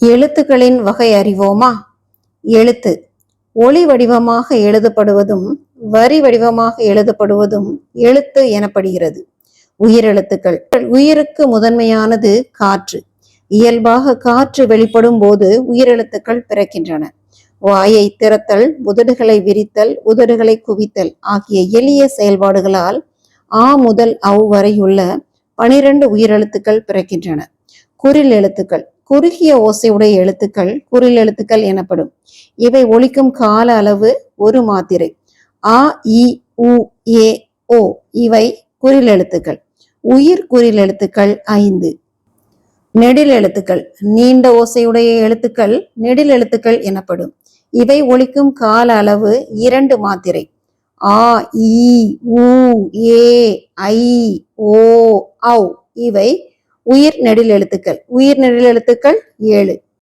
எழுத்துக்களின் வகை அறிவோமா? எழுத்து. ஒளி வடிவமாக எழுதப்படுவதும் வரி வடிவமாக எழுதப்படுவதும் எழுத்து எனப்படுகிறது. உயிரெழுத்துக்கள். உயிருக்கு முதன்மையானது காற்று. இயல்பாக காற்று வெளிப்படும் போது உயிரெழுத்துக்கள் பிறக்கின்றன. வாயை திறத்தல் உதடுகளை விரித்தல் உதடுகளை குவித்தல் ஆகிய எளிய செயல்பாடுகளால் ஆ முதல் அவ் வரையுள்ள பனிரெண்டு உயிரெழுத்துக்கள் பிறக்கின்றன. குறில் எழுத்துக்கள். குறுகிய ஓசையுடைய எழுத்துக்கள் குரில் எழுத்துக்கள் எனப்படும். இவை ஒழிக்கும் கால அளவு ஒரு மாத்திரை. ஆ இ உ ஏ ஓ இவை குரில் எழுத்துக்கள். உயிர் குறில் எழுத்துக்கள் ஐந்து. நெடில் எழுத்துக்கள். நீண்ட ஓசையுடைய எழுத்துக்கள் நெடில் எழுத்துக்கள் எனப்படும். இவை ஒழிக்கும் கால அளவு இரண்டு மாத்திரை. ஆ இ உ ஏ ஐ ஓ ஔ இவை உயிர் நெடில் எழுத்துக்கள். உயிர் நெடில் எழுத்துக்கள் ஏழு.